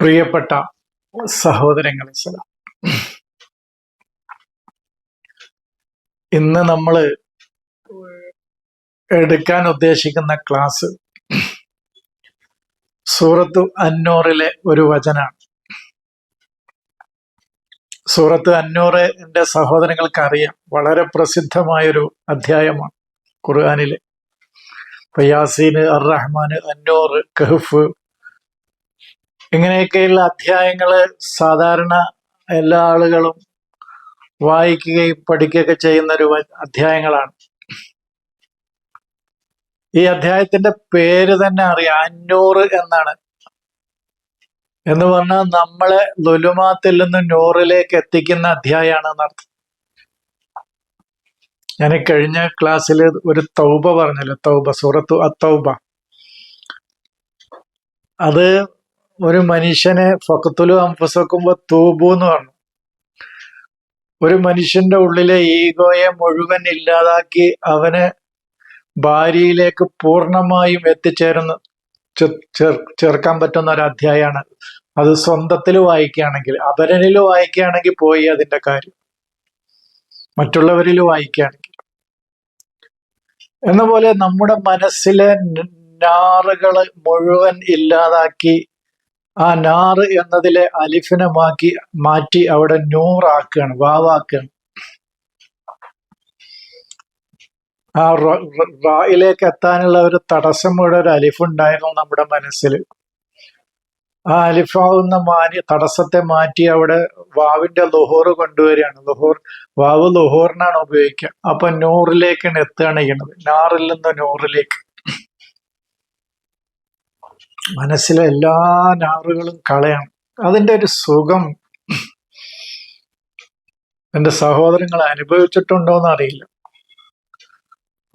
പ്രിയപ്പെട്ട സഹോദരങ്ങളെ സലാം ഇന്ന് നമ്മൾ എടുക്കാൻ ഉദ്ദേശിക്കുന്ന ക്ലാസ് സൂറത്ത് അന്നൂറിലെ ഒരു വചനാണ്. സൂറത്ത് അന്നൂറ് എന്റെ സഹോദരങ്ങൾക്ക് അറിയാം വളരെ പ്രസിദ്ധമായൊരു അധ്യായമാണ് ഖുർആാനിലെ. യാസീന് അർ റഹ്മാൻ അന്നൂർ കഹഫ് ഇങ്ങനെയൊക്കെയുള്ള അധ്യായങ്ങൾ സാധാരണ എല്ലാ ആളുകളും വായിക്കുകയും പഠിക്കുകയൊക്കെ ചെയ്യുന്ന ഒരു അധ്യായങ്ങളാണ്. ഈ അധ്യായത്തിന്റെ പേര് തന്നെ അറിയാം അന്നൂറ് എന്നാണ്. എന്ന് പറഞ്ഞാൽ നമ്മളെ ലുലുമാത്തിൽ നിന്ന് നൂറിലേക്ക് എത്തിക്കുന്ന അധ്യായമാണ് എന്നർത്ഥം ഞാൻ കഴിഞ്ഞ ക്ലാസ്സിൽ ഒരു തൗബ പറഞ്ഞല്ലോ തൗബ സൂറത്തു അത്തൗബ. അത് ഒരു മനുഷ്യനെ ഫക്കത്തുലു അംഫസക്കുമ്പോ തൂബു എന്ന് പറഞ്ഞു. ഒരു മനുഷ്യന്റെ ഉള്ളിലെ ഈഗോയെ മുഴുവൻ ഇല്ലാതാക്കി അവനെ ഭാര്യയിലേക്ക് പൂർണമായും എത്തിച്ചേരുന്ന ചേർക്കാൻ പറ്റുന്ന ഒരു അധ്യായമാണ് അത് സ്വന്തത്തിൽ വായിക്കുകയാണെങ്കിൽ അപരനിൽ വായിക്കുകയാണെങ്കിൽ പോയി അതിന്റെ കാര്യം. മറ്റുള്ളവരിൽ വായിക്കുകയാണെങ്കിൽ. എന്ന പോലെ നമ്മുടെ മനസ്സിലെ ഞാറുകൾ മുഴുവൻ ഇല്ലാതാക്കി ആ നാറ് എന്നതിലെ അലിഫിനെ മാക്കി മാറ്റി അവിടെ നൂറാക്കുകയാണ് വാവാക്കുകയാണ്. ആ റായിലേക്ക് എത്താനുള്ള ഒരു തടസ്സം കൂടെ ഒരു അലിഫുണ്ടായിരുന്നു നമ്മുടെ മനസ്സിൽ. ആ അലിഫാവുന്ന മാനി തടസ്സത്തെ മാറ്റി അവിടെ വാവിന്റെ ലുഹോർ കൊണ്ടുവരികയാണ്. ലുഹോർ വാവ് ലുഹോറിനാണ് ഉപയോഗിക്കുക. അപ്പൊ നൂറിലേക്കാണ് എത്തുകയാണ് ചെയ്യുന്നത്. നാറിൽ നിന്ന് നൂറിലേക്ക്. മനസ്സിലെ എല്ലാ നാറുകളും കളയണം. അതിന്റെ ഒരു സുഖം എന്റെ സഹോദരങ്ങൾ അനുഭവിച്ചിട്ടുണ്ടോ എന്ന് അറിയില്ല.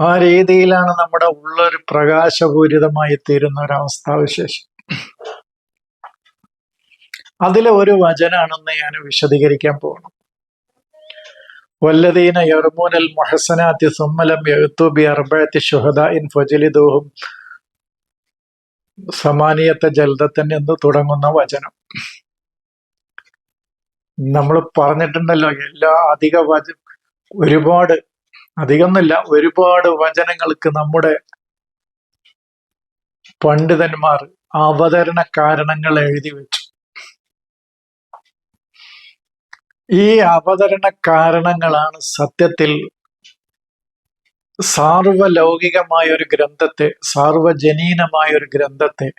ആ രീതിയിലാണ് നമ്മുടെ ഉള്ളൊരു പ്രകാശപൂരിതമായി തീരുന്ന ഒരു അവസ്ഥാവിശേഷം. അതിലെ ഒരു വചനാണെന്ന് ഞാൻ വിശദീകരിക്കാൻ പോകണം വല്ലദീന യർമൂനൽ മൊഹസനാത്തി സുമ്മലം എഴുത്തൂബി അർബഴത്തി ഷുഹദ ഇൻ ഫജലിദൂഹും സമാനിയത്തെ ജൽദത്തൻ എന്ന് തുടങ്ങുന്ന വചനം. നമ്മൾ പറഞ്ഞിട്ടുണ്ടല്ലോ എല്ലാ അധിക വച ഒരുപാട് അധികമൊന്നുമില്ല ഒരുപാട് വചനങ്ങൾക്ക് നമ്മുടെ പണ്ഡിതന്മാർ അവതരണ കാരണങ്ങൾ എഴുതി വെച്ചു. ഈ അവതരണ കാരണങ്ങളാണ് സത്യത്തിൽ സാർവലൗകികമായ ഒരു ഗ്രന്ഥത്തെ സാർവജനീനമായ ഒരു ഗ്രന്ഥത്തെ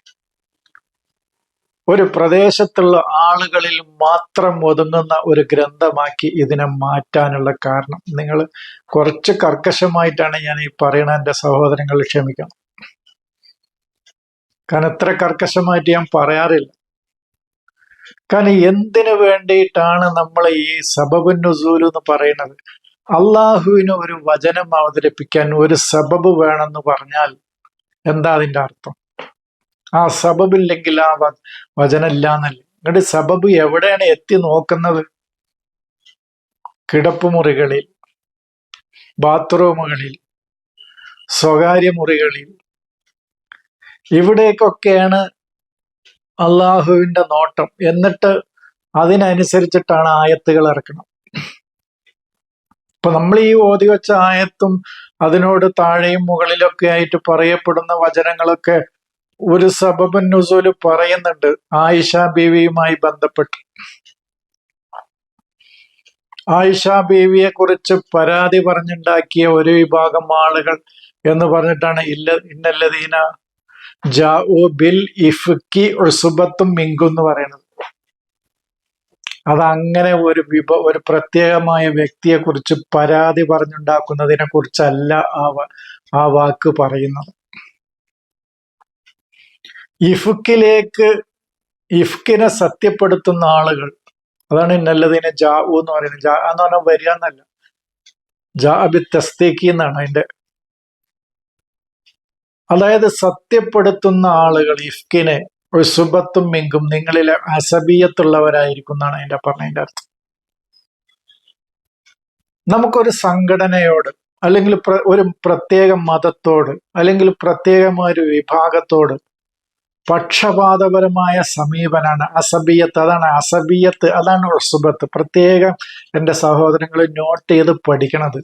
ഒരു പ്രദേശത്തുള്ള ആളുകളിൽ മാത്രം ഒതുങ്ങുന്ന ഒരു ഗ്രന്ഥമാക്കി ഇതിനെ മാറ്റാനുള്ള കാരണം. നിങ്ങൾ കുറച്ച് കർക്കശമായിട്ടാണ് ഞാൻ ഈ പറയണ എന്റെ സഹോദരങ്ങൾ ക്ഷമിക്കണം. കാരണം ഇത്ര കർക്കശമായിട്ട് ഞാൻ പറയാറില്ല. കാരണം എന്തിനു വേണ്ടിയിട്ടാണ് നമ്മൾ ഈ സബബുൻ നുസൂൽ എന്ന് പറയുന്നത്? അള്ളാഹുവിന് ഒരു വചനം അവതരിപ്പിക്കാൻ ഒരു സബബ് വേണമെന്ന് പറഞ്ഞാൽ എന്താ അതിന്റെ അർത്ഥം? ആ സബബില്ലെങ്കിൽ ആ വചനമില്ല എന്നല്ല? എന്നിട്ട് സബബ് എവിടെയാണ് എത്തി നോക്കുന്നത്? കിടപ്പുമുറികളിൽ ബാത്റൂമുകളിൽ സ്വകാര്യ മുറികളിൽ. ഇവിടേക്കൊക്കെയാണ് അള്ളാഹുവിന്റെ നോട്ടം. എന്നിട്ട് അതിനനുസരിച്ചിട്ടാണ് ആയത്തുകൾ ഇറക്കണം ഇപ്പൊ നമ്മൾ ഈ ഓതി വെച്ച ആയത്തും അതിനോട് താഴെയും മുകളിലൊക്കെ ആയിട്ട് പറയപ്പെടുന്ന വചനങ്ങളൊക്കെ ഒരു സബബൻ നുസൂൽ പറയുന്നുണ്ട് ആയിഷ ബീവിയുമായി ബന്ധപ്പെട്ട്. ആയിഷ ബീവിയെ കുറിച്ച് പരാതി പറഞ്ഞുണ്ടാക്കിയ ഒരു വിഭാഗം ആളുകൾ എന്ന് പറഞ്ഞിട്ടാണ് ഇല്ല ഇന്നല്ലതീന ജാഉ ബിൽ ഇഫ്കി ഉസുബത്തും മിങ്കും എന്ന് പറയുന്നത്. അതങ്ങനെ ഒരു വിഭ ഒരു പ്രത്യേകമായ വ്യക്തിയെ കുറിച്ച് പരാതി പറഞ്ഞുണ്ടാക്കുന്നതിനെ കുറിച്ചല്ല ആ ആ വാക്ക് പറയുന്നത്. ഇഫ്ക്കിലേക്ക് ഇഫ്കിനെ സത്യപ്പെടുത്തുന്ന ആളുകൾ അതാണ് ഇന്നല്ലതിനെ ജാവു എന്ന് പറയുന്നത്. ജാ എന്ന് പറഞ്ഞാൽ വരിക എന്നല്ല. ജാബി തസ്തീക്കി എന്നാണ് അതിന്റെ അതായത് സത്യപ്പെടുത്തുന്ന ആളുകൾ ഇഫ്കിനെ സുബത്തും മിങ്കും നിങ്ങളിൽ അസബീയത്തുള്ളവരായിരിക്കും എന്നാണ് അതിന്റെ പറഞ്ഞതിന്റെ അർത്ഥം. നമുക്കൊരു സംഘടനയോട് അല്ലെങ്കിൽ ഒരു പ്രത്യേക മതത്തോട് അല്ലെങ്കിൽ പ്രത്യേകമായ ഒരു വിഭാഗത്തോട് പക്ഷപാതപരമായ സമീപനാണ് അസബിയത്ത്. അതാണ് അസബിയത്ത് അതാണ് ഉസുബത്ത് പ്രത്യേകം എന്റെ സഹോദരങ്ങൾ നോട്ട് ചെയ്ത് പഠിക്കണത്.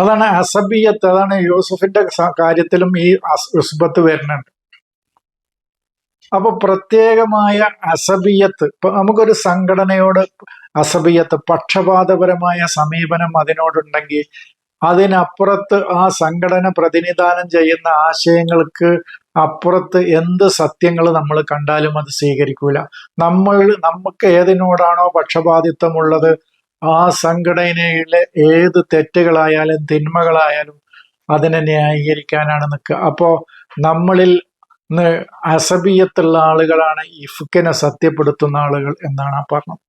അതാണ് അസബിയത്ത് അതാണ് യൂസഫിന്റെ കാര്യത്തിലും ഈ ഉസ്ബത്ത് വരുന്നുണ്ട്. അപ്പൊ പ്രത്യേകമായ അസബിയത്ത് ഇപ്പൊ നമുക്കൊരു സംഘടനയോട് അസബിയത്ത് പക്ഷപാതപരമായ സമീപനം അതിനോടുണ്ടെങ്കിൽ അതിനപ്പുറത്ത് ആ സംഘടന പ്രതിനിധാനം ചെയ്യുന്ന ആശയങ്ങൾക്ക് അപ്പുറത്ത് എന്ത് സത്യങ്ങൾ നമ്മൾ കണ്ടാലും അത് സ്വീകരിക്കൂല. നമ്മൾ നമുക്ക് ഏതിനോടാണോ പക്ഷപാതിത്വമുള്ളത് ആ സംഘടനയിലെ ഏത് തെറ്റുകളായാലും തിന്മകളായാലും അതിനെ ന്യായീകരിക്കാനാണ് നിൽക്കുക. അപ്പോ നമ്മളിൽ അസബിയത്തുള്ള ആളുകളാണ് ഇഫ്കിനെ സത്യപ്പെടുത്തുന്ന ആളുകൾ എന്നാണ് ആ പറഞ്ഞത്.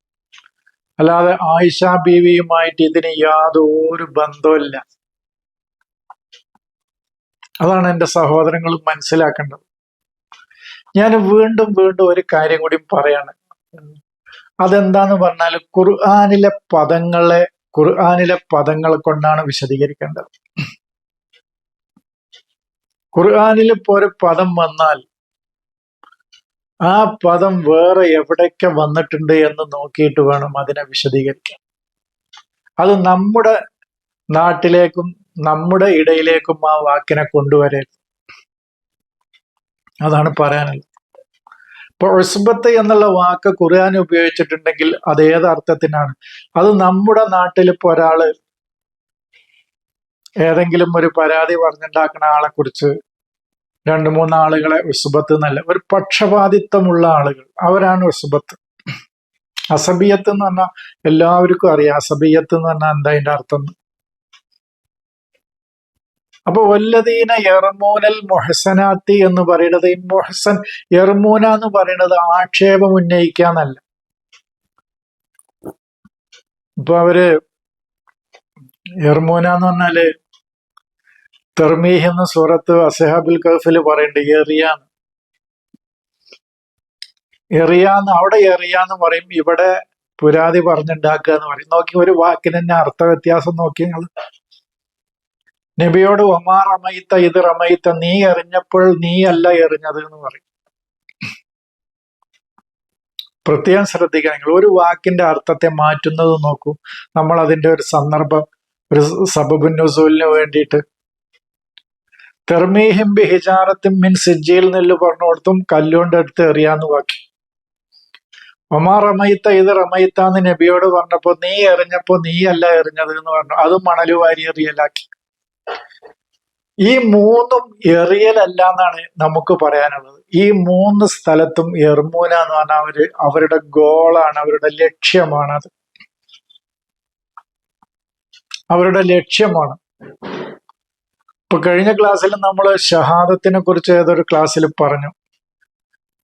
അല്ലാതെ ആയിഷ ബീവിയുമായിട്ട് ഇതിന് യാതൊരു ബന്ധമില്ല അതാണ് എന്റെ സഹോദരങ്ങൾ മനസ്സിലാക്കേണ്ടത്. ഞാൻ വീണ്ടും വീണ്ടും ഒരു കാര്യം കൂടി പറയാണ്. അതെന്താന്ന് പറഞ്ഞാൽ ഖുർആാനിലെ പദങ്ങളെ ഖുർആാനിലെ പദങ്ങൾ കൊണ്ടാണ് വിശദീകരിക്കേണ്ടത്. ഖുർആാനിൽ ഇപ്പോൾ ഒരു പദം വന്നാൽ ആ പദം വേറെ എവിടെയൊക്കെ വന്നിട്ടുണ്ട് എന്ന് നോക്കിയിട്ട് വേണം അതിനെ വിശദീകരിക്കാൻ. അത് നമ്മുടെ നാട്ടിലേക്കും നമ്മുടെ ഇടയിലേക്കും ആ വാക്കിനെ കൊണ്ടുവരരുത്. അതാണ് പറയാനുള്ളത്. ഇപ്പൊ ഉസ്ബത്ത് എന്നുള്ള വാക്ക് ഖുർആൻ ഉപയോഗിച്ചിട്ടുണ്ടെങ്കിൽ അത് ഏത് അർത്ഥത്തിനാണ്? അത് നമ്മുടെ നാട്ടിൽ ഇപ്പൊ ഒരാൾ ഏതെങ്കിലും ഒരു പരാതി പറഞ്ഞുണ്ടാക്കുന്ന ആളെ കുറിച്ച് രണ്ട് മൂന്ന് ആളുകളെ ഉസുബത്ത് എന്നല്ല ഒരു പക്ഷപാതിത്വമുള്ള ആളുകൾ. അവരാണ് ഉസുബത്ത് അസബിയത്ത് എന്ന് പറഞ്ഞാൽ എല്ലാവർക്കും അറിയാം. അസബിയത്ത് എന്ന് പറഞ്ഞാൽ എന്താ അതിന്റെ അർത്ഥം? എന്ന്. അപ്പൊ വല്ലതീന എർമൂനൽ മൊഹസനാത്തി എന്ന് പറയുന്നത് ഈ മൊഹസൻ എർമൂന എന്ന് പറയുന്നത് ആക്ഷേപം ഉന്നയിക്കാന്നല്ല ഇപ്പൊ അവർ എർമൂന എന്ന് പറഞ്ഞാൽ തെർമീഹ് എന്ന സൂറത്ത് അസഹാബുൽ കഫിൽ പറയുന്നുണ്ട് എറിയാന്ന് എറിയാന്ന് അവിടെ എറിയാന്ന് പറയും ഇവിടെ പുരാതി പറഞ്ഞുണ്ടാക്കുക എന്ന് പറയും നോക്കി ഒരു വാക്കിന് തന്നെ അർത്ഥ വ്യത്യാസം നോക്കി നിങ്ങൾ നബിയോട് ഒമാ റമയിത്ത ഇത് റമയിത്ത നീ എറിഞ്ഞപ്പോൾ നീ അല്ല എറിഞ്ഞത് എന്ന് പറയും. പ്രത്യേകം ശ്രദ്ധിക്കുക നിങ്ങൾ ഒരു വാക്കിന്റെ അർത്ഥത്തെ മാറ്റുന്നത് നോക്കൂ. നമ്മൾ അതിന്റെ ഒരു സന്ദർഭം ഒരു സബബുൻ നുസൂലിന് വേണ്ടിയിട്ട്. തെർമീഹിം ബി ഹിജാറത്തും മിൻ സിജിയിൽ നെല്ല് പറഞ്ഞോടത്തും കല്ലുകൊണ്ട് എടുത്ത് എറിയാന്ന് വാക്കി. ഒമാ റമയിത്ത ഇത് റമയിത്ത എന്ന് നബിയോട് പറഞ്ഞപ്പോ നീ എറിഞ്ഞപ്പോ നീ അല്ല എറിഞ്ഞത് എന്ന് പറഞ്ഞു. അത് മണലുവാരി എറിയലാക്കി. ഈ മൂന്നും എറിയലല്ല എന്നാണ് നമുക്ക് പറയാനുള്ളത്. ഈ മൂന്ന് സ്ഥലത്തും എർമൂന എന്ന് പറഞ്ഞാൽ അവർ അവരുടെ ഗോളാണ് അവരുടെ ലക്ഷ്യമാണ് അത്. അവരുടെ ലക്ഷ്യമാണ്. ഇപ്പൊ കഴിഞ്ഞ ക്ലാസ്സിൽ നമ്മൾ ഷഹാദത്തിനെ കുറിച്ച് ഏതൊരു ക്ലാസ്സിൽ പറഞ്ഞു.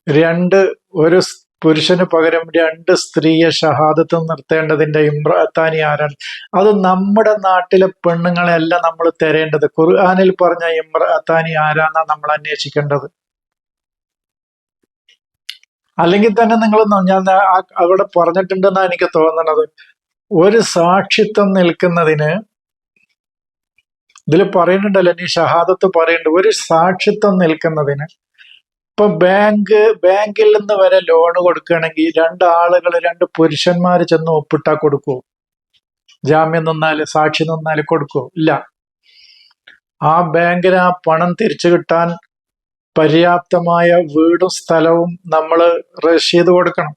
രണ്ട് ഒരു പുരുഷന് പകരം രണ്ട് സ്ത്രീയെ ഷഹാദത്ത് നിർത്തേണ്ടതിന്റെ ഇമ്രാത്താനി ആരാണ്? അത് നമ്മുടെ നാട്ടിലെ പെണ്ണുങ്ങളെയല്ല നമ്മൾ തരേണ്ടത്. ഖുർആാനിൽ പറഞ്ഞ ഇമ്രാത്താനി ആരാന്നാ നമ്മൾ അന്വേഷിക്കേണ്ടത്. അല്ലെങ്കിൽ തന്നെ നിങ്ങൾ ഞാൻ അവിടെ പറഞ്ഞിട്ടുണ്ടെന്നാണ് എനിക്ക് തോന്നുന്നത് ഒരു സാക്ഷിത്വം നിൽക്കുന്നതിന് ഇതിൽ പറയുന്നുണ്ടല്ലോ നീ ഷഹാദത്ത് പറയുന്നുണ്ട്. ഒരു സാക്ഷിത്വം നിൽക്കുന്നതിന് ഇപ്പൊ ബാങ്ക് ബാങ്കിൽ നിന്ന് വരെ ലോൺ കൊടുക്കുകയാണെങ്കിൽ രണ്ട് ആളുകൾ രണ്ട് പുരുഷന്മാർ ചെന്ന് ഒപ്പിട്ടാ കൊടുക്കുവോ ജാമ്യം നിന്നാൽ സാക്ഷി നിന്നാൽ കൊടുക്കുമോ ഇല്ല. ആ ബാങ്കിന് ആ പണം തിരിച്ചു കിട്ടാൻ പര്യാപ്തമായ വീടും സ്ഥലവും നമ്മൾ റഷീദ് കൊടുക്കണം.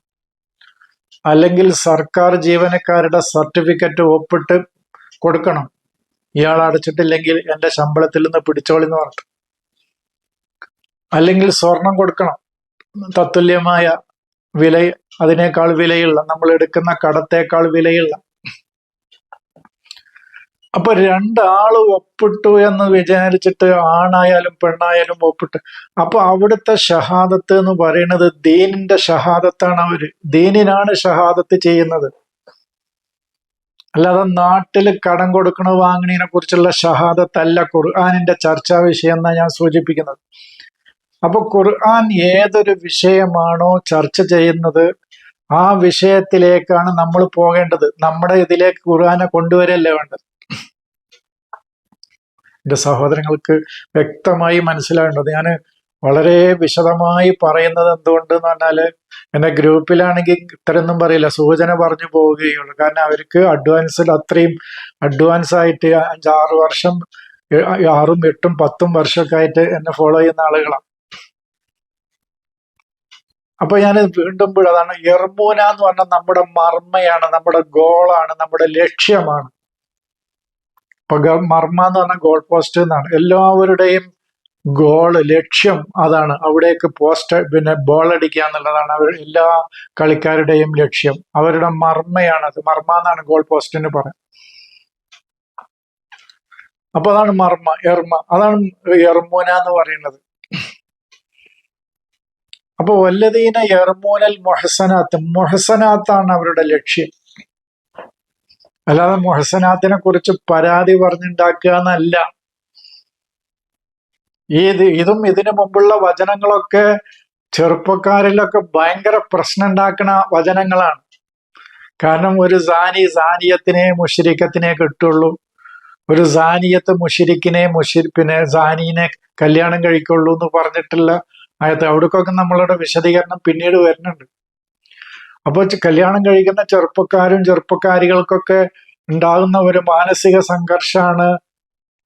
അല്ലെങ്കിൽ സർക്കാർ ജീവനക്കാരുടെ സർട്ടിഫിക്കറ്റ് ഒപ്പിട്ട് കൊടുക്കണം. ഇയാൾ അടച്ചിട്ടില്ലെങ്കിൽ എന്റെ ശമ്പളത്തിൽ നിന്ന് പിടിച്ചോളിന്ന് പറഞ്ഞു. അല്ലെങ്കിൽ സ്വർണം കൊടുക്കണം. തത്തുല്യമായ വില അതിനേക്കാൾ വിലയുള്ള നമ്മൾ എടുക്കുന്ന കടത്തേക്കാൾ വിലയുള്ള. അപ്പൊ രണ്ടാൾ ഒപ്പിട്ടു എന്ന് വിചാരിച്ചിട്ട് ആണായാലും പെണ്ണായാലും ഒപ്പിട്ട്. അപ്പൊ അവിടുത്തെ ഷഹാദത്ത് എന്ന് പറയുന്നത് ദീനിന്റെ ഷഹാദത്താണ് അവർ. ദീനിനാണ് ഷഹാദത്ത് ചെയ്യുന്നത്. അല്ലാതെ നാട്ടിൽ കടം കൊടുക്കണ വാങ്ങണതിനെ കുറിച്ചുള്ള ഷഹാദത്തല്ല ഖുർആാനിന്റെ ചർച്ചാ വിഷയം എന്നാണ് ഞാൻ സൂചിപ്പിക്കുന്നത്. അപ്പൊ ഖുർആൻ ഏതൊരു വിഷയമാണോ ചർച്ച ചെയ്യുന്നത് ആ വിഷയത്തിലേക്കാണ് നമ്മൾ പോകേണ്ടത്. നമ്മുടെ ഇതിലേക്ക് ഖുർആനെ കൊണ്ടുവരല്ലേ വേണ്ടത്? എന്റെ സഹോദരങ്ങൾക്ക് വ്യക്തമായി മനസ്സിലാകേണ്ടത് ഞാൻ വളരെ വിശദമായി പറയുന്നത് എന്തുകൊണ്ടെന്ന് പറഞ്ഞാൽ എന്റെ ഗ്രൂപ്പിലാണെങ്കിൽ ഇത്രയൊന്നും പറയില്ല. സൂചന പറഞ്ഞു പോവുകയുള്ളൂ. കാരണം അവർക്ക് അഡ്വാൻസിൽ അത്രയും അഡ്വാൻസ് ആയിട്ട് അഞ്ചാറ് വർഷം ആറും എട്ടും പത്തും വർഷമൊക്കെ ആയിട്ട് എന്നെ ഫോളോ ചെയ്യുന്ന ആളുകളാണ് അപ്പൊ ഞാൻ വീണ്ടും അതാണ് എർമൂന എന്ന് പറഞ്ഞാൽ നമ്മുടെ മർമ്മയാണ് നമ്മുടെ ഗോളാണ് നമ്മുടെ ലക്ഷ്യമാണ്. അപ്പൊ മർമ്മ എന്ന് പറഞ്ഞാൽ ഗോൾ പോസ്റ്റ് എന്നാണ് എല്ലാവരുടെയും ഗോൾ ലക്ഷ്യം അതാണ്. അവിടേക്ക് പോസ്റ്റ് പിന്നെ ബോൾ അടിക്കുക എന്നുള്ളതാണ് അവർ എല്ലാ കളിക്കാരുടെയും ലക്ഷ്യം. അവരുടെ മർമ്മയാണ് അത്. മർമ്മ എന്നാണ് ഗോൾ പോസ്റ്റിന് പറയാം. അപ്പൊ അതാണ് മർമ്മ എർമ അതാണ് എർമൂന എന്ന് പറയുന്നത്. അപ്പൊ വല്ലതീന യർമൂനൽ മൊഹസനാത്ത് മൊഹസനാത്താണ് അവരുടെ ലക്ഷ്യം. അല്ലാതെ മൊഹസനാത്തിനെ കുറിച്ച് പരാതി പറഞ്ഞുണ്ടാക്കുക എന്നല്ല. ഇത് ഇതും ഇതിനു മുമ്പുള്ള വചനങ്ങളൊക്കെ ചെറുപ്പക്കാരിലൊക്കെ ഭയങ്കര പ്രശ്നം ഉണ്ടാക്കുന്ന വചനങ്ങളാണ്. കാരണം ഒരു സാനി സാനിയത്തിനെ മുഷിരിക്കത്തിനെ കിട്ടുള്ളൂ. ഒരു സാനിയത്ത് മുഷിരിക്കിനെ മുഷിരി പിന്നെ സാനീനെ കല്യാണം കഴിക്കുള്ളൂ എന്ന് പറഞ്ഞിട്ടുള്ള ആയത് അവിടേക്കൊക്കെ നമ്മളുടെ വിശദീകരണം പിന്നീട് വരുന്നുണ്ട്. അപ്പോൾ കല്യാണം കഴിക്കുന്ന ചെറുപ്പക്കാരും ചെറുപ്പക്കാരികൾക്കൊക്കെ ഉണ്ടാകുന്ന ഒരു മാനസിക സംഘർഷമാണ്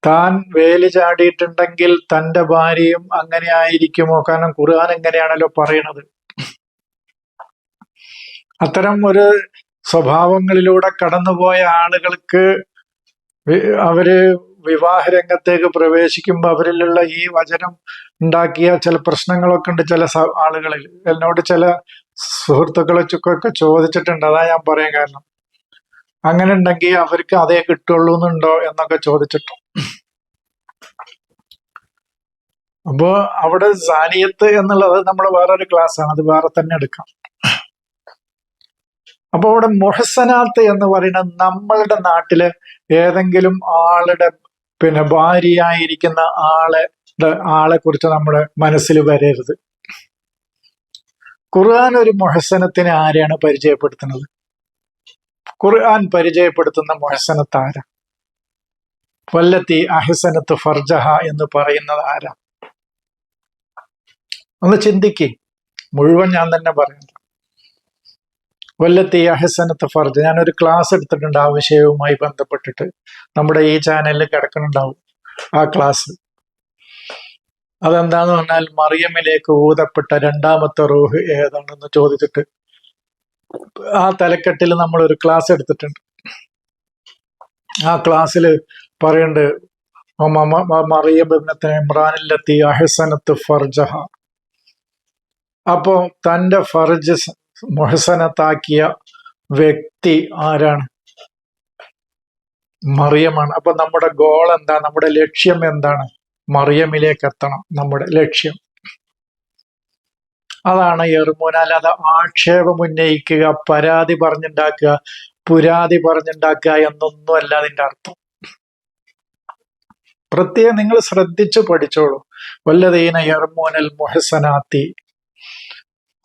താൻ വേലി ചാടിയിട്ടുണ്ടെങ്കിൽ തന്റെ ഭാര്യയും അങ്ങനെ ആയിരിക്കുമോ? കാരണം ഖുർആൻ എങ്ങനെയാണല്ലോ പറയണത് അത്തരം ഒരു സ്വഭാവങ്ങളിലൂടെ കടന്നുപോയ ആളുകൾക്ക് അവർ വിവാഹ രംഗത്തേക്ക് പ്രവേശിക്കുമ്പോൾ അവരിലുള്ള ഈ വചനം ഉണ്ടാക്കിയ ചില പ്രശ്നങ്ങളൊക്കെ ഉണ്ട് ചില ആളുകളിൽ. എന്നോട് ചില സുഹൃത്തുക്കളെ ചുക്കൊക്കെ ചോദിച്ചിട്ടുണ്ട്. അതാ ഞാൻ പറയാൻ കാരണം. അങ്ങനെ ഉണ്ടെങ്കിൽ അവർക്ക് അതേ കിട്ടുള്ളൂ എന്നുണ്ടോ എന്നൊക്കെ ചോദിച്ചിട്ടു. അപ്പോ അവിടെ സാനിയത്ത് എന്നുള്ളത് നമ്മൾ വേറൊരു ക്ലാസ് ആണ് അത് വേറെ തന്നെ എടുക്കാം. അപ്പൊ അവിടെ മൊഹസനാത്ത് എന്ന് പറയുന്നത് നമ്മളുടെ നാട്ടിൽ ഏതെങ്കിലും ആളുടെ പിന്നെ ഭാര്യയായിരിക്കുന്ന ആളെ ആളെ കുറിച്ച് നമ്മുടെ മനസ്സിൽ വരരുത്. ഖുർആൻ ഒരു മൊഹസനത്തിന് ആരെയാണ് പരിചയപ്പെടുത്തുന്നത്? ഖുർആൻ പരിചയപ്പെടുത്തുന്ന മൊഹസനത്ത് ആരാ? വല്ലത്തി അഹസനത്ത് ഫർജഹ എന്ന് പറയുന്നത് ആരാ? ഒന്ന് ചിന്തിക്കേ. മുഴുവൻ ഞാൻ തന്നെ പറയുന്നു. വല്ലത്തി അഹസനത്ത് ഫർജ് ഞാനൊരു ക്ലാസ് എടുത്തിട്ടുണ്ട് ആ വിഷയവുമായി ബന്ധപ്പെട്ടിട്ട്. നമ്മുടെ ഈ ചാനലിൽ കിടക്കുന്നുണ്ടാവും ആ ക്ലാസ്. അതെന്താന്ന് പറഞ്ഞാൽ മറിയമ്മിലേക്ക് ഊതപ്പെട്ട രണ്ടാമത്തെ റൂഹ് ഏതാണെന്ന് ചോദിച്ചിട്ട് ആ തലക്കെട്ടിൽ നമ്മൾ ഒരു ക്ലാസ് എടുത്തിട്ടുണ്ട്. ആ ക്ലാസ്സിൽ പറയുന്നുണ്ട് മറിയബിനത്തിന് ഇമ്രാനിലെത്തി അഹസനത്ത് ഫർജഹ. അപ്പോ തന്റെ ഫർജ് മൊഹസനത്താക്കിയ വ്യക്തി ആരാണ്? മറിയമാണ്. അപ്പൊ നമ്മുടെ ഗോൾ എന്താ നമ്മുടെ ലക്ഷ്യം എന്താണ്? മറിയമിലേക്ക് എത്തണം നമ്മുടെ ലക്ഷ്യം. അതാണ് എറുമൂന അല്ലാതെ ആക്ഷേപം ഉന്നയിക്കുക പരാതി പറഞ്ഞുണ്ടാക്കുക പുരാതി പറഞ്ഞുണ്ടാക്കുക എന്നൊന്നും അല്ല അർത്ഥം. പ്രത്യേകം നിങ്ങൾ ശ്രദ്ധിച്ചു പഠിച്ചോളൂ. വല്ലതീന എർമോനൽ മൊഹസനാത്തി.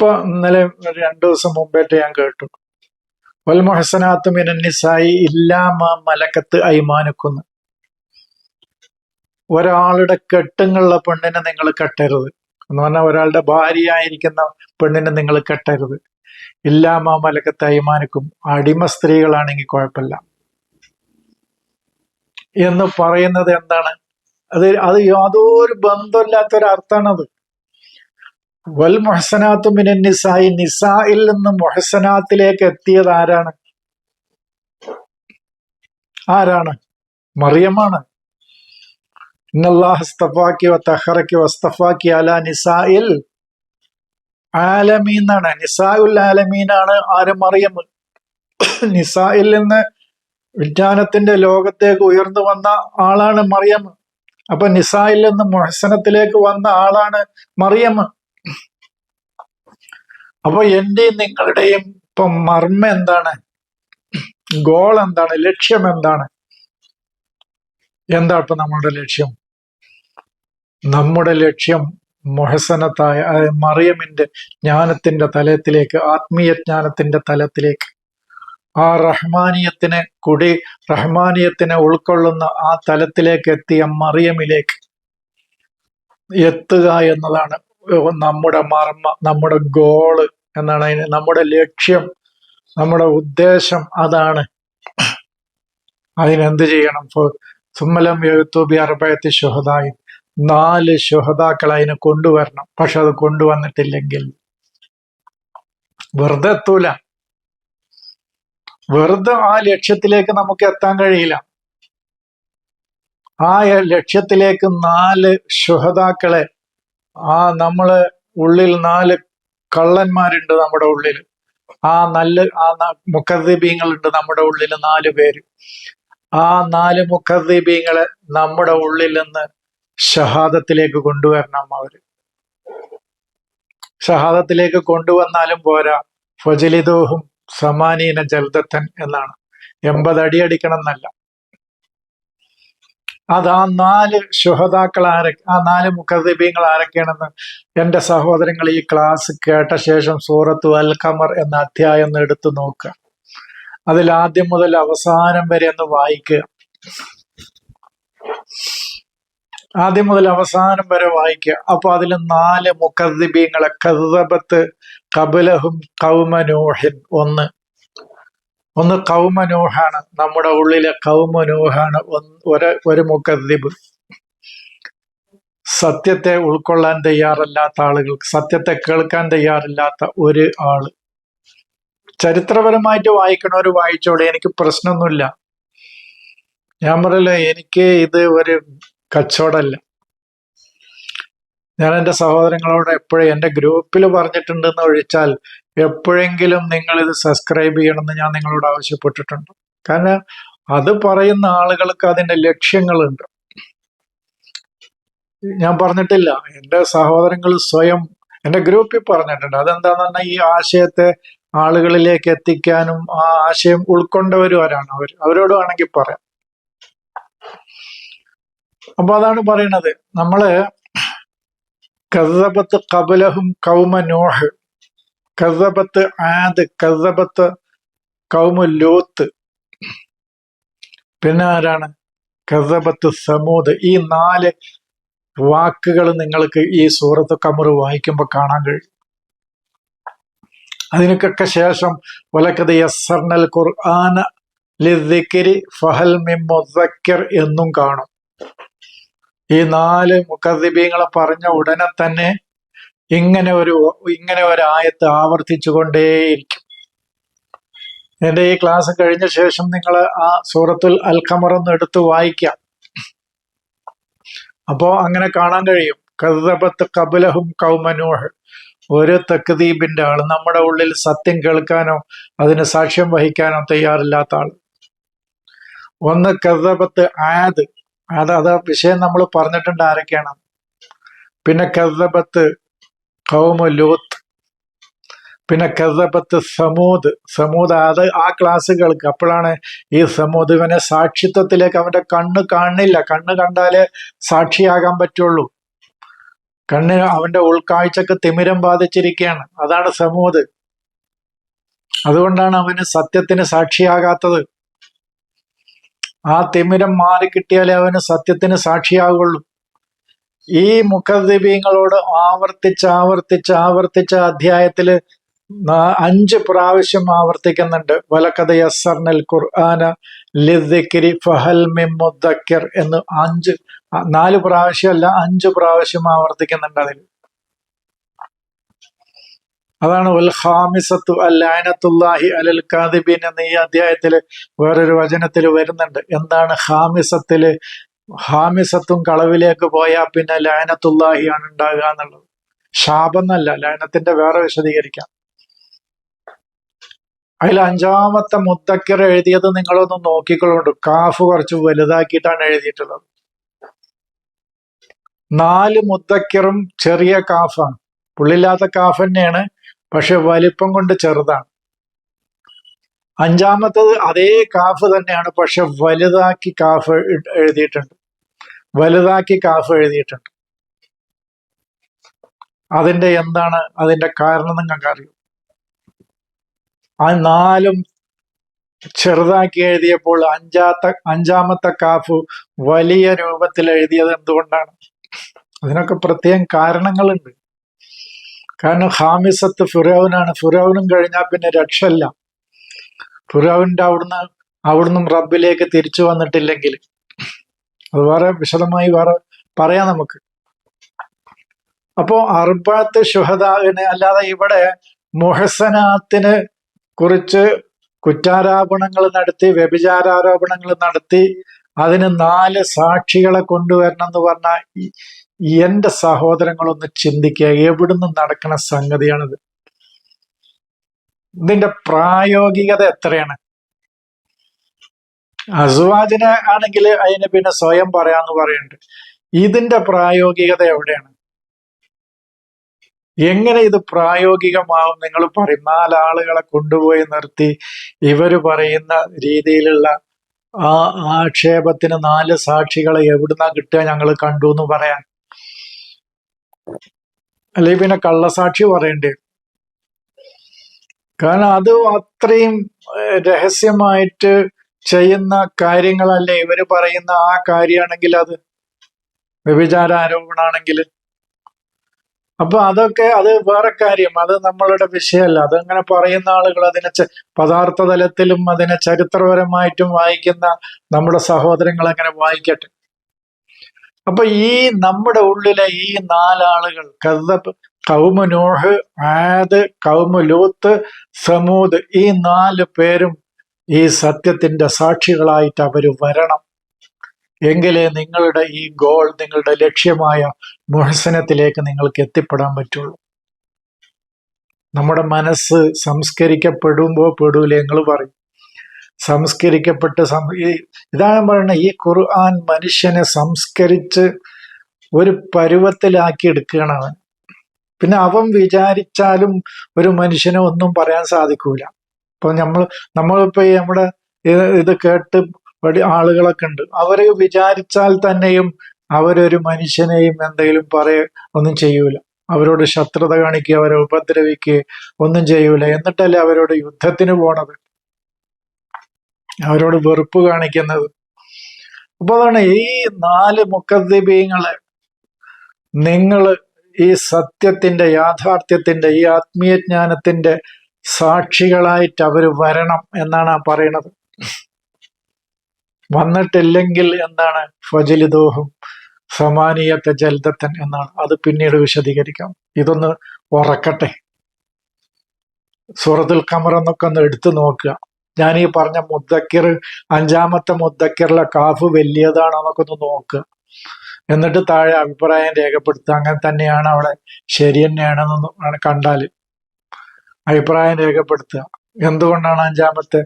ഇപ്പൊ ഇന്നലെ രണ്ടു ദിവസം മുമ്പേറ്റ് ഞാൻ കേട്ടു. വൽ ഇല്ലാമ മലക്കത്ത് അയ്മാനുക്കുന്നു ഒരാളുടെ കെട്ടുങ്ങളുള്ള പെണ്ണിനെ നിങ്ങൾ കെട്ടരുത്. എന്ന് പറഞ്ഞാൽ ഒരാളുടെ ഭാര്യയായിരിക്കുന്ന പെണ്ണിനെ നിങ്ങൾ കെട്ടരുത്. ഇല്ലാമ മലക്കത്ത് അയ്മാനുക്കും അടിമ സ്ത്രീകളാണെങ്കിൽ കുഴപ്പമില്ല. എന്ന് പറയുന്നത് എന്താണ്? അത് അത് യാതൊരു ബന്ധമില്ലാത്തൊരർത്ഥാണത് വൽ മൊഹസനാത്തു മിനൻ നിസായി. നിസായിൽ നിന്ന് മൊഹസനാത്തിലേക്ക് എത്തിയത് ആരാണ്? ആരാണ്? മറിയമാണ്. ഇന്നല്ലാഹസ്തഫാക്കി തഹറക്കി വസ്തഫാക്കി അല നിസായിൽ ആലമീന്നാണ് നിസാഉൽ ആലമീനാണ് ആര്? മറിയം. നിസായിൽ നിന്ന് വിജ്ഞാനത്തിന്റെ ലോകത്തേക്ക് ഉയർന്നു വന്ന ആളാണ് മറിയം. അപ്പൊ നിസായിൽ നിന്ന് മൊഹസനത്തിലേക്ക് വന്ന ആളാണ് മറിയം. അപ്പൊ എന്റെയും നിങ്ങളുടെയും ഇപ്പൊ മർമ്മ എന്താണ്? ഗോൾ എന്താണ്? ലക്ഷ്യം എന്താണ്? എന്താ ഇപ്പൊ നമ്മളുടെ ലക്ഷ്യം? നമ്മുടെ ലക്ഷ്യം മൊഹസനത്തായ മറിയമിന്റെ ജ്ഞാനത്തിന്റെ തലത്തിലേക്ക് ആത്മീയ ജ്ഞാനത്തിന്റെ തലത്തിലേക്ക്. ആ റഹ്മാനിയത്തിനെ കുടി റഹ്മാനിയത്തിനെ ഉൾക്കൊള്ളുന്ന ആ തലത്തിലേക്ക് എത്തിയ മറിയമിലേക്ക് എത്തുക എന്നതാണ് നമ്മുടെ മർമ്മ നമ്മുടെ ഗോൾ എന്നാണ് അതിന് നമ്മുടെ ലക്ഷ്യം നമ്മുടെ ഉദ്ദേശം അതാണ്. അതിനെന്ത് ചെയ്യണം? സുമ്മലം എഴുത്തൂബി അറുപയത്തി ശുഹദായി. നാല് ശുഹതാക്കൾ അതിനെ കൊണ്ടുവരണം. പക്ഷെ അത് കൊണ്ടുവന്നിട്ടില്ലെങ്കിൽ വെറുതെ എത്തൂല. വെറുതെ ആ ലക്ഷ്യത്തിലേക്ക് നമുക്ക് എത്താൻ കഴിയില്ല. ആ ലക്ഷ്യത്തിലേക്ക് നാല് ശുഹതാക്കളെ ആ നമ്മൾ ഉള്ളിൽ നാല് കള്ളന്മാരുണ്ട് നമ്മുടെ ഉള്ളിൽ. ആ നല്ല ആ മുഖദ്ദീപീങ്ങളുണ്ട് നമ്മുടെ ഉള്ളിൽ നാല് പേര്. ആ നാല് മുഖദ്ദീപീങ്ങളെ നമ്മുടെ ഉള്ളിൽ നിന്ന് ഷഹാദത്തിലേക്ക് കൊണ്ടുവരണം അവർ. ഷഹാദത്തിലേക്ക് കൊണ്ടുവന്നാലും പോരാ. ഫജലിദോഹും സമാനീന ജൽദത്തൻ എന്നാണ്. എൺപത് അടി അടിക്കണം എന്നല്ല അത് ആ നാല് ശുഹതാക്കൾ ആരെ ആ നാല് മുഖദീപീങ്ങൾ ആരൊക്കെയാണെന്ന് എന്റെ സഹോദരങ്ങൾ ഈ ക്ലാസ് കേട്ട ശേഷം സൂറത്തു അൽ ഖമർ എന്ന അധ്യായം എടുത്തു നോക്കുക അതിൽ ആദ്യം മുതൽ അവസാനം വരെ ഒന്ന് വായിക്കുക ആദ്യം മുതൽ അവസാനം വരെ വായിക്കുക അപ്പൊ അതിൽ നാല് മുഖദീപ്യങ്ങളെ കഥബത്ത് കബലഹും കൗമനൂഹിൻ ഒന്ന്. ഒന്ന് കൗമനൂഹാണ് നമ്മുടെ ഉള്ളിലെ കൗമനൂഹാണ് ഒരു ഒരു സത്യത്തെ ഉൾക്കൊള്ളാൻ തയ്യാറല്ലാത്ത ആളുകൾക്ക് സത്യത്തെ കേൾക്കാൻ തയ്യാറില്ലാത്ത ഒരു ആൾ. ചരിത്രപരമായിട്ട് വായിക്കണവർ വായിച്ചോടെ എനിക്ക് പ്രശ്നമൊന്നുമില്ല. ഞാൻ പറയല്ലോ എനിക്ക് ഇത് ഒരു കച്ചവടമല്ല. ഞാൻ എന്റെ സഹോദരങ്ങളോട് എപ്പോഴും എന്റെ ഗ്രൂപ്പിൽ പറഞ്ഞിട്ടുണ്ടെന്ന് ഒഴിച്ചാൽ എപ്പോഴെങ്കിലും നിങ്ങൾ ഇത് സബ്സ്ക്രൈബ് ചെയ്യണമെന്ന് ഞാൻ നിങ്ങളോട് ആവശ്യപ്പെട്ടിട്ടുണ്ട്. കാരണം അത് പറയുന്ന ആളുകൾക്ക് അതിന്റെ ലക്ഷ്യങ്ങളുണ്ട്. ഞാൻ പറഞ്ഞിട്ടില്ല. എന്റെ സഹോദരങ്ങൾ സ്വയം എന്റെ ഗ്രൂപ്പിൽ പറഞ്ഞിട്ടുണ്ട്. അതെന്താന്ന് പറഞ്ഞാൽ ഈ ആശയത്തെ ആളുകളിലേക്ക് എത്തിക്കാനും ആ ആശയം ഉൾക്കൊണ്ടവരുമാരാണ് അവർ അവരോട് വേണമെങ്കിൽ പറയാം. അപ്പൊ അതാണ് പറയണത് നമ്മൾ കഥപത്ത് കബലഹും കൗമ നോഹ് കസബത്ത് ആദ് കസബത്ത് കൗമു ലോത്ത്. പിന്നെ ആരാണ്? കസബത്ത് സമൂദ്. ഈ നാല് വാക്കുകൾ നിങ്ങൾക്ക് ഈ സൂറത്ത് കമർ വായിക്കുമ്പോൾ കാണാൻ കഴിയും. അതിനൊക്കെ ശേഷം വലക്കത് യസർനൽ ഖുർആന ലിദ്ദിക്കിരി ഫഹൽ മിമുദ്ദക്കിർ എന്നും കാണും. ഈ നാല് മുഖദ്ദീപീങ്ങളെ പറഞ്ഞ ഉടനെ തന്നെ ഇങ്ങനെ ഒരു ഇങ്ങനെ ഒരു ആയത്ത് ആവർത്തിച്ചു കൊണ്ടേയിരിക്കും എന്റെ ഈ ക്ലാസ് കഴിഞ്ഞ ശേഷം നിങ്ങൾ ആ സൂറത്തുൽ അൽഖമർ എടുത്ത് വായിക്കാം. അപ്പോ അങ്ങനെ കാണാൻ കഴിയും. കഥപത്ത് കബുലഹും കൗമനൂഹ് ഒരു തക്ദീബിന്റെ ആൾ നമ്മുടെ ഉള്ളിൽ സത്യം കേൾക്കാനോ അതിന് സാക്ഷ്യം വഹിക്കാനോ തയ്യാറില്ലാത്ത ആൾ ഒന്ന് കഥപത്ത് ആദ്. അത് അത് വിഷയം നമ്മൾ പറഞ്ഞിട്ടുണ്ട് ആരൊക്കെയാണ്? പിന്നെ കഥബത്ത് കൗമ ലൂത്ത്. പിന്നെ കഥപത്ത് സമൂദ്. സമൂദ് അത് ആ ക്ലാസ്സുകൾക്ക് അപ്പോഴാണ് ഈ സമൂദ് ഇവനെ സാക്ഷിത്വത്തിലേക്ക് അവന്റെ കണ്ണ് കാണില്ല കണ്ണ് കണ്ടാലേ സാക്ഷിയാകാൻ പറ്റുള്ളൂ. കണ്ണ് അവന്റെ ഉൾക്കാഴ്ചക്ക് തിമിരം ബാധിച്ചിരിക്കുകയാണ്. അതാണ് സമൂത് അതുകൊണ്ടാണ് അവന് സത്യത്തിന് സാക്ഷിയാകാത്തത്. ആ തിമിരം മാറി കിട്ടിയാലേ അവന് സത്യത്തിന് സാക്ഷിയാകുള്ളൂ ഈ മുഖദ്വീപീങ്ങളോട് ആവർത്തിച്ച് ആവർത്തിച്ച് ആവർത്തിച്ച അധ്യായത്തിൽ അഞ്ച് പ്രാവശ്യം ആവർത്തിക്കുന്നുണ്ട്. വലക്കഥ യസർനൽ ഖുർആന ലിദ്ദിക്കിരി ഫഹൽ മിമുദ്ദക്കിർ എന്ന് അഞ്ച് നാല് പ്രാവശ്യമല്ല അഞ്ച് പ്രാവശ്യം ആവർത്തിക്കുന്നുണ്ട് അതിൽ അതാണ് ഉൽ ഹാമിസത്തു അല്ലാനത്തുല്ലാഹി അലൽ കാദിബീൻ എന്ന ഈ അധ്യായത്തിൽ വേറൊരു വചനത്തിൽ വരുന്നുണ്ട്. എന്താണ് ഹാമിസത്തിൽ ഹാമിസത്തും കളവിലേക്ക് പോയാൽ പിന്നെ ലയനത്തുല്ലാഹിയാണ് ഉണ്ടാകുക എന്നുള്ളത്. ശാപെന്നല്ല ലയനത്തിന്റെ വേറെ വിശദീകരിക്കാം. അതിൽ അഞ്ചാമത്തെ മുത്തക്കർ എഴുതിയത് നിങ്ങളൊന്ന് നോക്കിക്കൊള്ളുണ്ട് കാഫ് കുറച്ച് വലുതാക്കിയിട്ടാണ് എഴുതിയിട്ടുള്ളത്. നാല് മുത്തക്കറും ചെറിയ കാഫാണ്. പുള്ളില്ലാത്ത കാഫ് തന്നെയാണ് പക്ഷെ വലിപ്പം കൊണ്ട് ചെറുതാണ്. അഞ്ചാമത്തത് അതേ കാഫ് തന്നെയാണ് പക്ഷെ വലുതാക്കി കാഫ് എഴുതിയിട്ടുണ്ട്. വലുതാക്കി കാഫ് എഴുതിയിട്ടുണ്ട്. അതിന്റെ എന്താണ് അതിന്റെ കാരണം നിങ്ങൾക്ക് അറിയും ആ നാലും ചെറുതാക്കി എഴുതിയപ്പോൾ അഞ്ചാത്ത അഞ്ചാമത്തെ കാഫ് വലിയ രൂപത്തിൽ എഴുതിയത് എന്തുകൊണ്ടാണ്? അതിനൊക്കെ പ്രത്യേകം കാരണങ്ങളുണ്ട്. കാരണം ഹാമിസത്ത് ഫിറോവിനാണ്. ഫിറോവിനും കഴിഞ്ഞാൽ പിന്നെ രക്ഷല്ല ഫിറോവിന്റെ അവിടുന്ന് അവിടുന്ന് റബ്ബിലേക്ക് തിരിച്ചു വന്നിട്ടില്ലെങ്കിൽ അത് വേറെ വിശദമായി വേറെ പറയാം നമുക്ക്. അപ്പോ അർബാത്ത് ഷുഹദാവിന് അല്ലാതെ ഇവിടെ മുഹസനാത്തിന് കുറിച്ച് കുറ്റാരോപണങ്ങൾ നടത്തി വ്യഭിചാരോപണങ്ങൾ നടത്തി അതിന് നാല് സാക്ഷികളെ കൊണ്ടുവരണം എന്ന് പറഞ്ഞാൽ എന്റെ സഹോദരങ്ങളൊന്ന് ചിന്തിക്കുക എവിടുന്ന് നടക്കുന്ന സംഗതിയാണിത്? ഇതിന്റെ പ്രായോഗികത എത്രയാണ്? അസുവാജിനെ ആണെങ്കിൽ അതിന് പിന്നെ സ്വയം പറയാന്ന് പറയുന്നുണ്ട്. ഇതിന്റെ പ്രായോഗികത എവിടെയാണ്? എങ്ങനെ ഇത് പ്രായോഗികമാവും നിങ്ങൾ പറയും. നാലാളുകളെ കൊണ്ടുപോയി നിർത്തി. ഇവർ പറയുന്ന രീതിയിലുള്ള ആ ആക്ഷേപത്തിന് നാല് സാക്ഷികളെ എവിടുന്നാ കിട്ടുക ഞങ്ങൾ കണ്ടു എന്ന് പറയാൻ. അല്ലെ പിന്നെ കള്ളസാക്ഷി പറയേണ്ടി? കാരണം അത് അത്രയും രഹസ്യമായിട്ട് ചെയ്യുന്ന കാര്യങ്ങളല്ലേ ഇവർ പറയുന്ന ആ കാര്യമാണെങ്കിൽ അത്? വ്യഭിചാര ആരോപണമാണെങ്കിൽ അപ്പൊ അതൊക്കെ അത് വേറെ കാര്യം. അത് നമ്മളുടെ വിഷയമല്ല. അതങ്ങനെ പറയുന്ന ആളുകൾ അതിനെ പദാർത്ഥ തലത്തിലും അതിനെ ചരിത്രപരമായിട്ടും വായിക്കുന്ന നമ്മുടെ സഹോദരങ്ങൾ അങ്ങനെ വായിക്കട്ടെ. അപ്പൊ ഈ നമ്മുടെ ഉള്ളിലെ ഈ നാലാളുകൾ കഥ കൗമ നോഹ് ആദ് കൗമ ലൂത്ത് സമൂദ് ഈ നാല് പേരും ഈ സത്യത്തിന്റെ സാക്ഷികളായിട്ട് അവർ വരണം. എങ്കിലേ നിങ്ങളുടെ ഈ ഗോൾ നിങ്ങളുടെ ലക്ഷ്യമായ മുഹസനത്തിലേക്ക് നിങ്ങൾക്ക് എത്തിപ്പെടാൻ പറ്റുള്ളൂ. നമ്മുടെ മനസ്സ് സംസ്കരിക്കപ്പെടുമ്പോ പെടൂല നിങ്ങൾ പറയും. സംസ്കരിക്കപ്പെട്ട് സം ഇതാണ് പറയുന്നത് ഈ ഖുർആൻ മനുഷ്യനെ സംസ്കരിച്ച് ഒരു പരുവത്തിലാക്കി എടുക്കുകയാണ് അവൻ. പിന്നെ അവൻ വിചാരിച്ചാലും ഒരു മനുഷ്യനെ ഒന്നും പറയാൻ സാധിക്കൂല. ഇപ്പൊ നമ്മൾ നമ്മളിപ്പോ നമ്മുടെ ഇത് കേട്ട് ആളുകളൊക്കെ ഉണ്ട്. അവരെ വിചാരിച്ചാൽ തന്നെയും അവരൊരു മനുഷ്യനെയും എന്തെങ്കിലും പറയ ഒന്നും ചെയ്യൂല. അവരോട് ശത്രുത കാണിക്കുക അവരെ ഉപദ്രവിക്കുക ഒന്നും ചെയ്യൂല. എന്നിട്ടല്ലേ അവരോട് യുദ്ധത്തിന് പോണത്? അവരോട് വെറുപ്പ് കാണിക്കുന്നത്. അപ്പൊ അതാണ് ഈ നാല് മുഖദ്വീപീങ്ങളെ നിങ്ങൾ ഈ സത്യത്തിന്റെ യാഥാർത്ഥ്യത്തിന്റെ ഈ ആത്മീയജ്ഞാനത്തിന്റെ സാക്ഷികളായിട്ട് അവർ വരണം എന്നാണ് പറയണത് വന്നിട്ടില്ലെങ്കിൽ എന്താണ്? ഫജലിദോഹും സമാനീയത്തെ ജൽദത്തൻ എന്നാണ്. അത് പിന്നീട് വിശദീകരിക്കാം. ഇതൊന്ന് ഉറക്കട്ടെ. സൂറത്തുൽ കമർ എന്നൊക്കെ ഒന്ന് എടുത്തു നോക്കുക. ഞാൻ ഈ പറഞ്ഞ മുദ്ദക്കിർ അഞ്ചാമത്തെ മുദ്ദക്കിറിലെ കാഫ് വലിയതാണെന്നൊക്കെ ഒന്ന് നോക്കുക. എന്നിട്ട് താഴെ അഭിപ്രായം രേഖപ്പെടുത്തുക. അങ്ങനെ തന്നെയാണ് അവിടെ ശരി തന്നെയാണെന്ന് കണ്ടാൽ അഭിപ്രായം രേഖപ്പെടുത്തുക. എന്തുകൊണ്ടാണ് അഞ്ചാമത്തെ?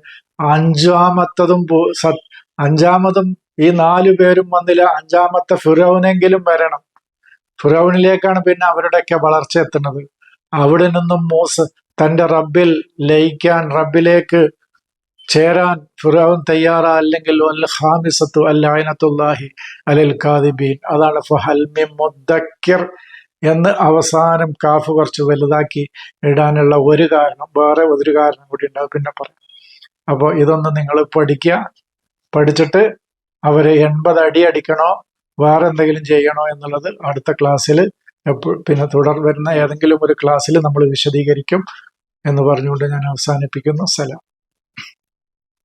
അഞ്ചാമത്തതും അഞ്ചാമതും ഈ നാലു പേരും വന്നില്ല. അഞ്ചാമത്തെ ഫിറോനെങ്കിലും വരണം. ഫിറോനിലേക്കാണ് പിന്നെ അവരുടെയൊക്കെ വളർച്ച എത്തുന്നത്. അവിടെ നിന്നും മൂസ് തന്റെ റബ്ബിൽ ലയിക്കാൻ റബ്ബിലേക്ക് ചേരാൻ ഫിറോൻ തയ്യാറാ. അല്ലെങ്കിൽ ഹാമിസത്തു അല്ലാഹിനത്തുല്ലാഹി അലൽ കാദിബീൻ. അതാണ് ഫഹൽമി മുദ്ദക്കിർ എന്ന് അവസാനം കാഫ് കുറച്ച് വലുതാക്കി ഇടാനുള്ള ഒരു കാരണം വേറെ ഒരു കാരണം കൂടി ഉണ്ടാവും പിന്നെ പറയാം. അപ്പോൾ ഇതൊന്ന് നിങ്ങൾ പഠിക്കുക. പഠിച്ചിട്ട് അവരെ എൺപത് അടി അടിക്കണോ വേറെ എന്തെങ്കിലും ചെയ്യണോ എന്നുള്ളത് അടുത്ത ക്ലാസ്സിൽ പിന്നെ തുടർ വരുന്ന ഏതെങ്കിലും ഒരു ക്ലാസ്സിൽ നമ്മൾ വിശദീകരിക്കും എന്ന് പറഞ്ഞുകൊണ്ട് ഞാൻ അവസാനിപ്പിക്കുന്നു. സലാം.